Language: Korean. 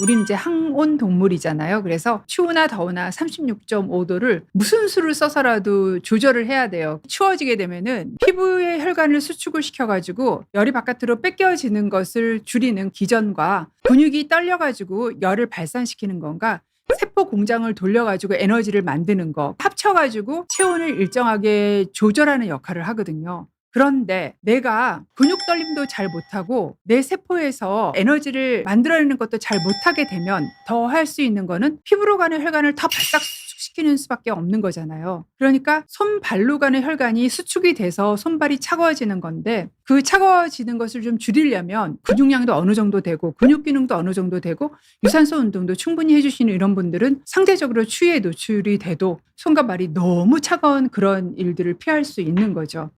우리는 이제 항온 동물이잖아요. 그래서 추우나 더우나 36.5도를 무슨 수를 써서라도 조절을 해야 돼요. 추워지게 되면은 피부의 혈관을 수축을 시켜가지고 열이 바깥으로 뺏겨지는 것을 줄이는 기전과 근육이 떨려가지고 열을 발산시키는 건가 세포 공장을 돌려가지고 에너지를 만드는 거 합쳐가지고 체온을 일정하게 조절하는 역할을 하거든요. 그런데 내가 근육 떨림도 잘 못하고 내 세포에서 에너지를 만들어내는 것도 잘 못하게 되면 더 할 수 있는 거는 피부로 가는 혈관을 더 바싹 수축시키는 수밖에 없는 거잖아요. 그러니까 손 발로 가는 혈관이 수축이 돼서 손발이 차가워지는 건데 그 차가워지는 것을 좀 줄이려면 근육량도 어느 정도 되고 근육 기능도 어느 정도 되고 유산소 운동도 충분히 해주시는 이런 분들은 상대적으로 추위에 노출이 돼도 손과 발이 너무 차가운 그런 일들을 피할 수 있는 거죠.